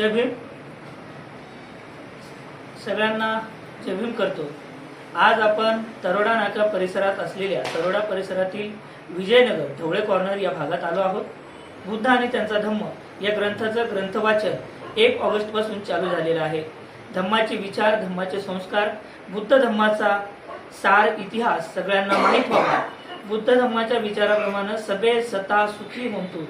जय भीम सगळ्यांना जय भीम करतो. आज आपण तरोडा नाका परिसरात असलेल्या तरोडा परिसरातील विजयनगर ढवळे कॉर्नर या भागात आलो आहोत. बुद्ध आणि त्यांचा धम्म या ग्रंथाचं ग्रंथवाचन एक ऑगस्टपासून चालू झालेलं आहे. धम्माचे विचार धम्माचे संस्कार बुद्ध धम्माचा सार इतिहास सगळ्यांना माहीत व्हावा. बुद्ध धम्माच्या विचाराप्रमाणे सभे सता सुखी होतो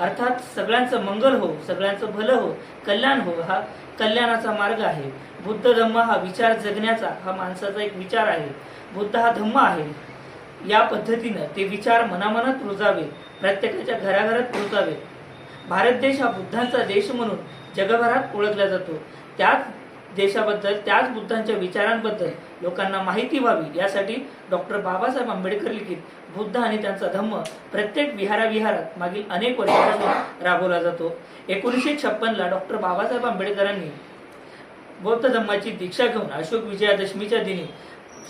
अर्थात सगळ्यांचं मंगल हो सगळ्यांचं भलं हो कल्याण हो हा कल्याणाचा मार्ग आहे. बुद्ध धम्म हा विचार जगण्याचा हा माणसाचा एक विचार आहे. बुद्ध हा धम्म आहे. या पद्धतीनं ते विचार मनामनात रुजावे प्रत्येकाच्या घराघरात पोहोचावे भारत देश हा बुद्धांचा देश म्हणून जगभरात ओळखला जातो. त्याच देशाबद्दल त्याच बुद्धांच्या विचारांबद्दल लोकांना माहिती व्हावी यासाठी डॉक्टर बाबासाहेब आंबेडकर लिखित बुद्ध आणि त्यांचा धम्म प्रत्येक विहाराविहारात मागील अनेक वर्षापासून राबवला जातो. एकोणीसशे छप्पनला डॉक्टर बाबासाहेब आंबेडकरांनी बौद्ध धम्माची दीक्षा घेऊन अशोक विजयादशमीच्या दिनी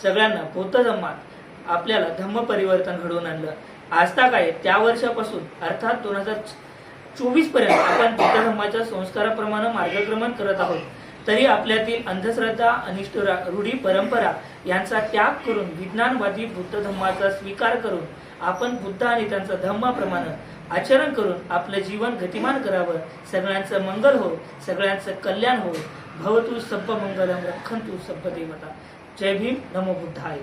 सगळ्यांना बौद्ध धम्मात आपल्याला धम्म परिवर्तन घडवून आणलं. आजता काय त्या वर्षापासून अर्थात दोन हजार चोवीसपर्यंत आपण बुद्ध धम्माच्या संस्काराप्रमाणे मार्गक्रमण करत आहोत. तरी आपल्यातील अंधश्रद्धा अनिष्ट रूढी परंपरा यांचा त्याग करून विज्ञानवादी बुद्ध धम्माचा स्वीकार करून आपण बुद्ध आणि त्यांचा धम्माप्रमाणे आचरण करून आपलं जीवन गतिमान करावं. सगळ्यांचं मंगल हो सगळ्यांचं कल्याण हो. भवतु सब्ब मंगलम रक्षंतु सब्ब देवता जय भीम नमो बुद्धाय.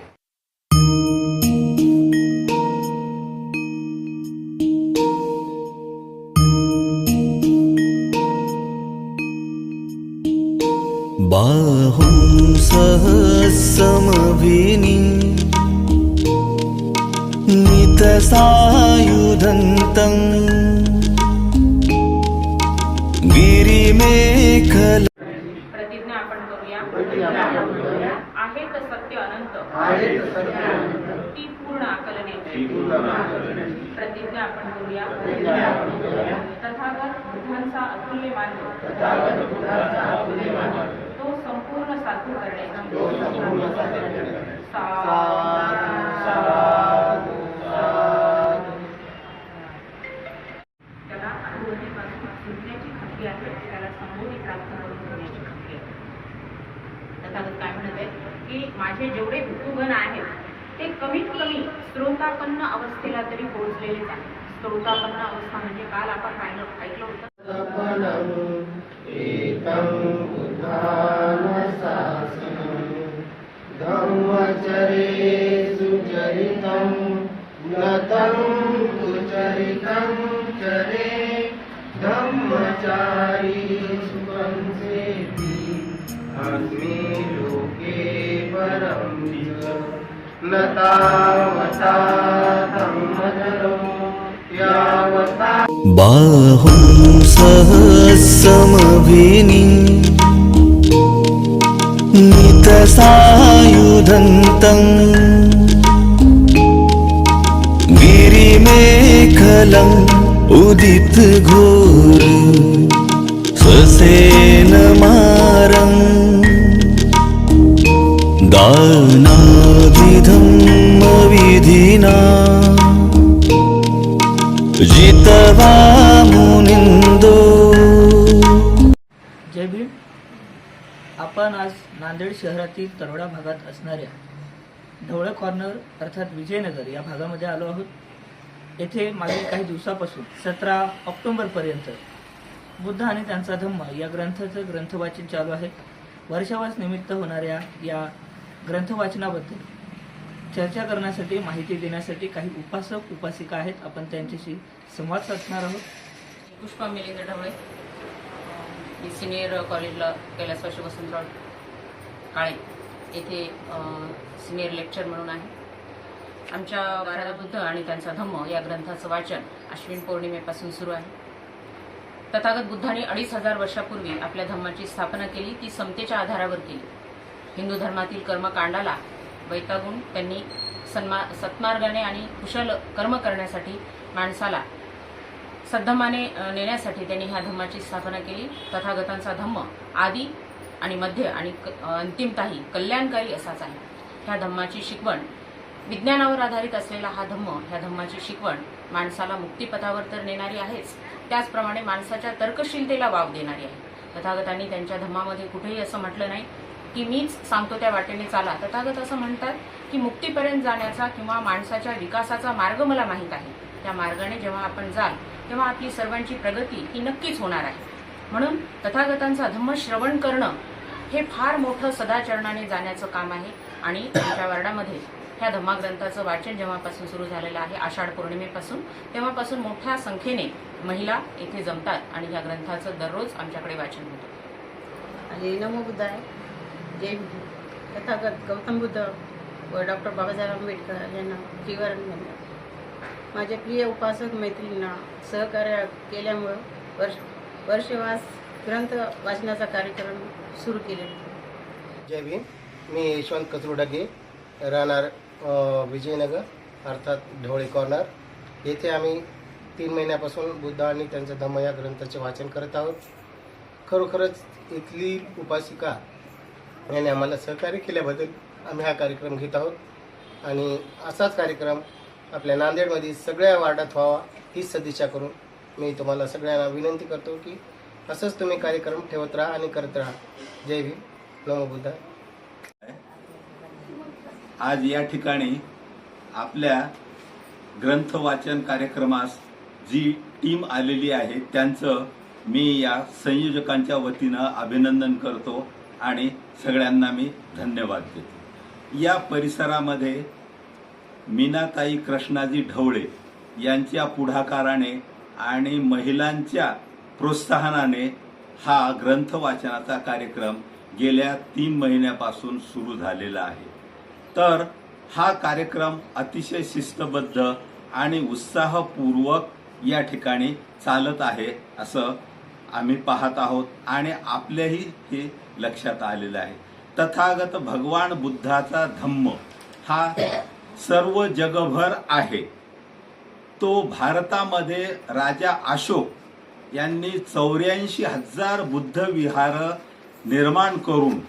बाहुं सहस्रमभिनि नितसायुधन्तम् गिरिमेखल प्रतिज्ञा आपण करूया. आहे तर सत्य अनंत. ती पूर्ण आकलने. प्रतिज्ञा आपण करूया. तथागत बुद्धांचा अतुल्य मार्ग तो संपूर्ण साधू करणे त्याला अनुभूतीपासून सुटण्याची खात्री आहे त्याला संबोधी प्राप्त करून घेण्याची खात्री आहे तथागत काय म्हणत आहे की माझे जेवढे भिक्खुगण आहेत ते कमीत कमी स्त्रोतापन्न अवस्थेला तरी पोहोचलेलेच आहे स्त्रोतापन्न अवस्था म्हणजे काल आपण पाहिलं ऐकलं होतं. बाहुं सहस्रमभिनि नितसायुधन्तम् गिरिमेखलम् उदितघोर स्वसेनमारम् जितवा मुनिन्दो जय भीम. आपण आज नांदेड शहरातील तरोडा भागात असणाऱ्या ढवळे कॉर्नर अर्थात विजयनगर या भागामध्ये आलो आहोत. येथे मागील काही दिवसापासून सतरा ऑक्टोबरपर्यंत बुद्ध आणि त्यांचा धम्म या ग्रंथाचं ग्रंथवाचन चालू आहे. वर्षावास निमित्त होणाऱ्या या ग्रंथवाचनाबद्दल चर्चा करण्यासाठी माहिती देण्यासाठी काही उपासक उपासिका आहेत. आपण त्यांच्याशी संवाद साधणार आहोत. पुष्पा मिलिंद ढवळे मी सिनियर कॉलेजला कैलासवाशी वसंतराव काळे येथे सिनियर लेक्चर म्हणून आहे. आमच्या वाराला बुद्ध आणि त्यांचा धम्म या ग्रंथाचं वाचन अश्विन पौर्णिमेपासून सुरू आहे. तथागत बुद्धाने अडीच हजार वर्षापूर्वी आपल्या धम्माची स्थापना केली ती समतेच्या आधारावर केली. हिंदू धर्मातील कर्मकांडाला वैतागून त्यांनी सन्मा सत्मार्गाने आणि कुशल कर्म करण्यासाठी माणसाला सद्धमाने नेण्यासाठी त्यांनी ह्या धम्माची स्थापना केली. तथागतांचा धम्म आदी आणि मध्य आणि क- अंतिमताही कल्याणकारी असाच आहे. ह्या धम्माची शिकवण विज्ञानावर आधारित असलेला हा धम्म ह्या धम्माची शिकवण माणसाला मुक्तिपथावर तर नेणारी आहेच. त्याचप्रमाणे माणसाच्या तर्कशीलतेला वाव देणारी आहे. तथागतांनी त्यांच्या धम्मामध्ये कुठेही असं म्हटलं नाही की मीच सांगतो त्या वाटेने चाला. तथागत असं म्हणतात की मुक्तीपर्यंत जाण्याचा किंवा माणसाच्या विकासाचा मार्ग मला माहीत आहे. त्या मार्गाने जेव्हा आपण जाल तेव्हा आपली सर्वांची प्रगती ही नक्कीच होणार आहे. म्हणून तथागतांचा धम्म श्रवण करणं हे फार मोठं सदाचरणाने जाण्याचं काम आहे आणि आमच्या वार्डामध्ये ह्या धम्माग्रंथाचं वाचन जेव्हापासून सुरू झालेलं आहे आषाढ पौर्णिमेपासून तेव्हापासून मोठ्या संख्येने महिला येथे जमतात आणि ह्या ग्रंथाचं दररोज आमच्याकडे वाचन होतं. आणि नमो बुद्धाय. जय भीम. तथागत गौतम बुद्ध व डॉक्टर बाबासाहेब आंबेडकर यांना जीवन म्हणतात माझ्या प्रिय उपासक मैत्रिणींना सहकार्य केल्यामुळं वर्ष वर्षवास ग्रंथ वाचनाचा कार्यक्रम सुरू केलेला जय भीम. मी यशवंत कचरुडगे राहणार विजयनगर अर्थात ढवळे कॉर्नर येथे आम्ही तीन महिन्यापासून बुद्ध आणि त्यांचा धम्म या ग्रंथाचे वाचन करत आहोत. खरोखरच इथली उपासिका यांनी आम्हाला सहकार्य केल्याबद्दल आम्ही हा कार्यक्रम घेत आहोत. आणि असाच कार्यक्रम आपल्या नांदेडमध्ये सगळ्या वार्डात व्हावा हीच सदिच्छा करून मी तुम्हाला सगळ्यांना विनंती करतो की असंच तुम्ही कार्यक्रम ठेवत राहा आणि करत राहा. जय भीम. नमो बुद्धा आज या ठिकाणी आपल्या ग्रंथ वाचन कार्यक्रमास जी टीम आलेली आहे त्यांचं मी या संयोजकांच्या वतीनं अभिनंदन करतो. आणि सगळ्यांना मी धन्यवाद देतो. या परिसरामध्ये मीनाताई कृष्णाजी ढवळे यांच्या पुढाकाराने आणि महिलांच्या प्रोत्साहनाने हा ग्रंथ वाचनाचा कार्यक्रम गेल्या तीन महिन्यापासून सुरू झालेला आहे. तर हा कार्यक्रम अतिशय शिस्तबद्ध आणि उत्साहपूर्वक या ठिकाणी चालत आहे असं आम्ही पाहत आहोत आणि आपल्याही हे लक्षात आलेलं आहे. तथागत भगवान बुद्धाचा धम्म हा सर्व जगभर आहे. तो भारतामध्ये राजा अशोक यांनी चौऱ्याऐंशी हजार बुद्ध विहार निर्माण करून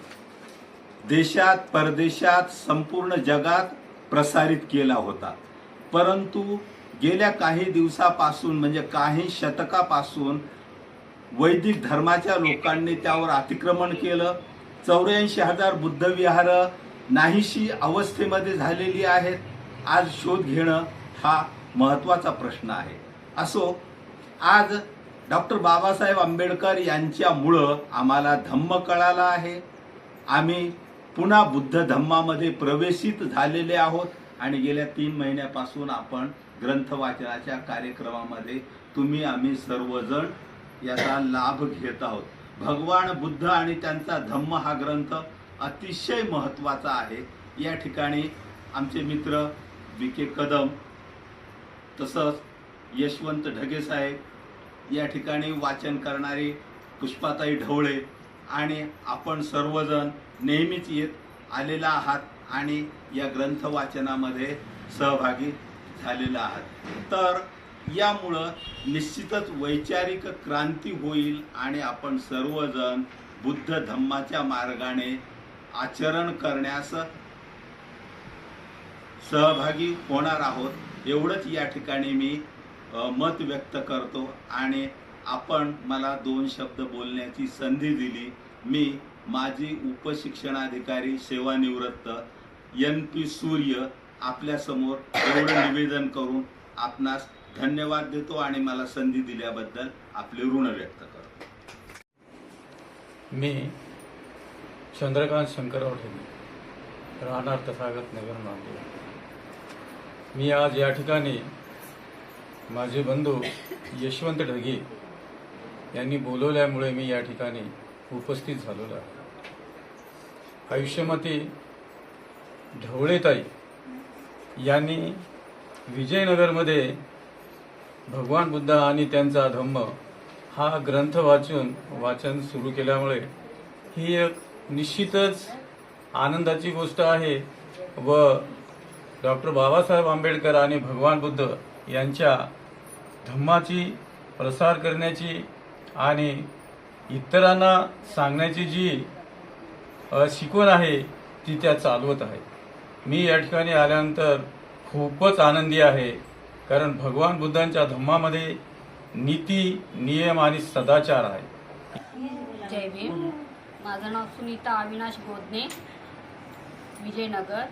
देशात परदेशात संपूर्ण जगात प्रसारित केला होता. परंतु गेल्या काही दिवसापासून म्हणजे काही शतकापासून वैदिक धर्माच्या लोकांनी त्यावर अतिक्रमण केलं. चौऱ्याऐंशी हजार बुद्धविहार नाहीशी अवस्थेमध्ये झालेली आहेत. आज शोध घेणं हा महत्त्वाचा प्रश्न आहे. असो आज डॉक्टर बाबासाहेब आंबेडकर यांच्यामुळं आम्हाला धम्म कळाला आहे. आम्ही पुन्हा बुद्ध धम्मामध्ये प्रवेशित झालेले आहोत आणि गेल्या तीन महिन्यापासून आपण ग्रंथ वाचनाच्या कार्यक्रमामध्ये तुम्ही आम्ही सर्वजण याचा लाभ घेत आहोत. भगवान बुद्ध आणि त्यांचा धम्म हा ग्रंथ अतिशय महत्त्वाचा आहे. या ठिकाणी आमचे मित्र बी के कदम तसंच यशवंत ढगे साहेब या ठिकाणी वाचन करणारी पुष्पाताई ढवळे आणि आपण सर्वजण नेहमीच येत आलेला आहात आणि या ग्रंथ वाचनामध्ये सहभागी झालेला आहात. तर यामुळं निश्चितच वैचारिक क्रांती होईल आणि आपण सर्वजण बुद्ध धम्माच्या मार्गाने आचरण करण्यास सहभागी होणार आहोत. एवढंच या ठिकाणी मी मत व्यक्त करतो आणि आपण मला दोन शब्द बोलण्याची संधी दिली. मी माजी उपशिक्षणाधिकारी सेवानिवृत्त एन पी सूर्य आपल्यासमोर एवढं निवेदन करून आपणास धन्यवाद देतो आणि मला संधी दिल्याबद्दल आपले ऋण व्यक्त करतो. मी चंद्रकांत शंकरराव ठेके राहणार तथागत नगर नांदेड मी आज या ठिकाणी माझे बंधू यशवंत ढगे यांनी बोलवल्यामुळे मी या ठिकाणी उपस्थित झालेलो आहे. आयुष्यमती ढवळेताई यांनी विजयनगरमध्ये भगवान बुद्ध आणि त्यांचा धम्म हा ग्रंथ वाचून वाचन सुरू केल्यामुळे ही एक निश्चितच आनंदाची गोष्ट आहे व डॉक्टर बाबासाहेब आंबेडकर आणि भगवान बुद्ध यांच्या धम्माची प्रसार करण्याची आणि इतरांना सांगण्याची जी शिकवण आहे ती त्या चालवत आहे. मी या ठिकाणी आल्यानंतर खूपच आनंदी आहे. कारण भगवान बुद्धांच्या धम्मामध्ये नीती नियम आणि सदाचार आहे. जय भीम. माझं नाव सुनीता अविनाश गोदने विजयनगर.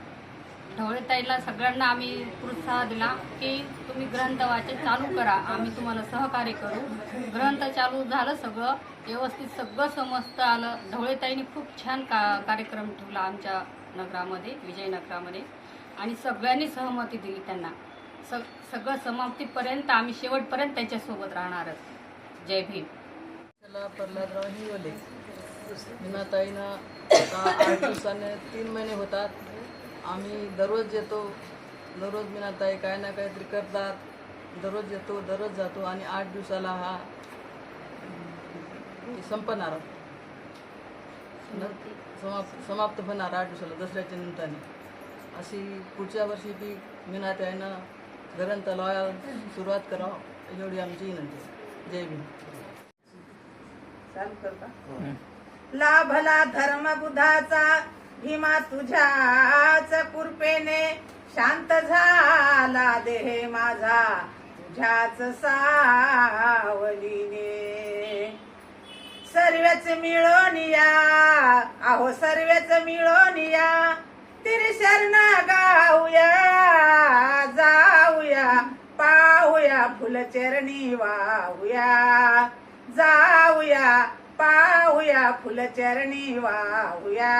ढवळेताईला सगळ्यांना आम्ही प्रोत्साह दिला की तुम्ही ग्रंथ वाचन चालू करा. आम्ही तुम्हाला सहकार्य करू. ग्रंथ चालू झालं सगळं व्यवस्थित सगळं समजतं आलं. ढवळेताईने खूप छान का कार्यक्रम ठेवला आमच्या नगरामध्ये विजयनगरामध्ये. आणि सगळ्यांनी सहमती दिली त्यांना. सग सगळं समाप्तीपर्यंत आम्ही शेवटपर्यंत त्यांच्यासोबत राहणारच. जय भीम. त्याला प्रल्हादराव हिंगोले. मीनाताईनं आता आठ दिवसाने तीन महिने होतात. आम्ही दररोज येतो. दररोज मीनाताई काय ना काहीतरी करतात. दररोज येतो दररोज जातो आणि आठ दिवसाला हा संपणार समाप्त समाप्त होणार आठ दिवसाला दसऱ्याच्या निमित्ताने. अशी पुढच्या वर्षी बी मीनाताईनं ग्रंथ लावायला सुरुवात करावं एवढी आमची विनंती. आहे. जय भीम. चालू लाभला धर्म बुधाचा भीमा तुझ्याच कृपेने शांत झाला देह माझा तुझ्याच सावलीने. सर्वच मिळून या. अहो सर्वच मिळून या तिरशरण गाऊया जाऊया पाहूया फुलचरणी वाहूया. जाऊया पाहूया फुलचरणी वाहूया.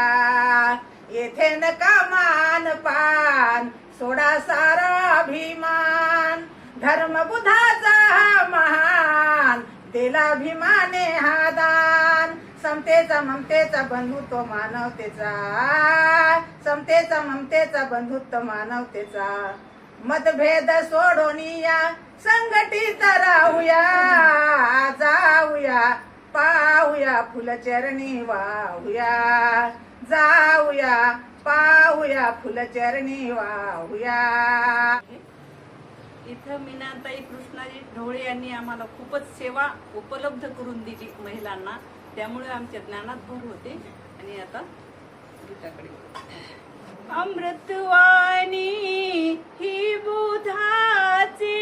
येथे नका मान पान सोडा सारा अभिमान. धर्म बुधाचा महान दिला भीमाने हा दान. समतेचा ममतेचा बंधुत्व मानवतेचा समतेचा ममतेचा बंधुत्व मानवतेचा मतभेद सोडोनिया संघटित राहूया जाऊया पाहूया फुलचरणी वाहूया जाऊया पाहूया फुलचरणी वाहूया इथं मीनाताई कृष्णाजी ढवळे यांनी आम्हाला खूपच सेवा उपलब्ध करून दिली महिलांना. त्यामुळे आमच्या ज्ञानात भर होते. आणि आता गीताकडे अमृतवाणी ही बुधाची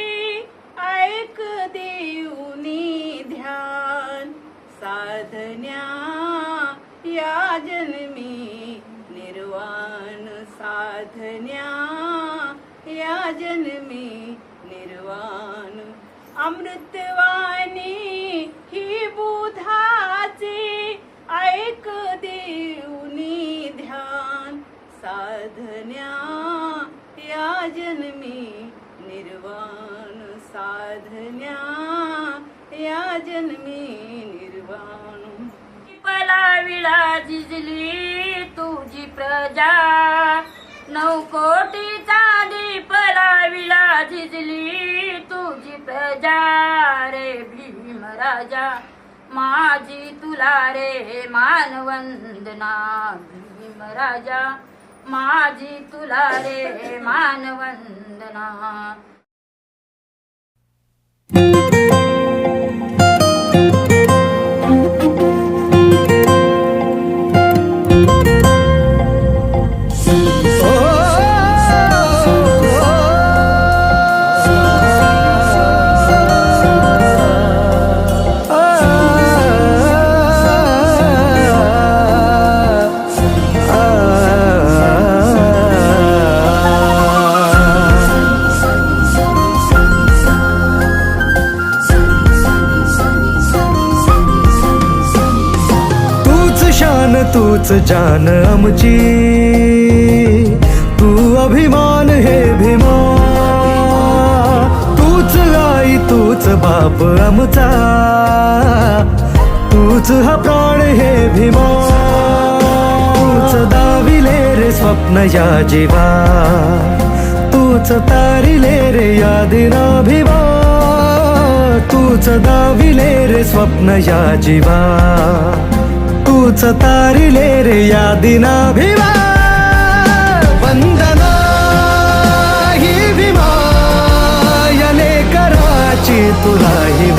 जन्मी निर्वाण साधन्या या जन्मी निर्वाण। पलाविळा झिजली तुझी प्रजा नऊ कोटीचा दीप विळा झिजली तुझी प्रजा रे भीम राजा माझी तुला रे मानवंदना भीम राजा। माझी तुला रे मानवंदना. तूच जान आमची. तू अभिमान हे भीमा. तूच आई तूच बाप आमचा. तूच हा प्राण हे भीमा. तूच दाविले रे स्वप्न या जीवा. तूच तारिले रे यादिना भीमा तूच दाविले रे स्वप्न या जीवा. तूच तारिले रे या दिनाभिमा वंदना ही भीमा याने कराची तुला ही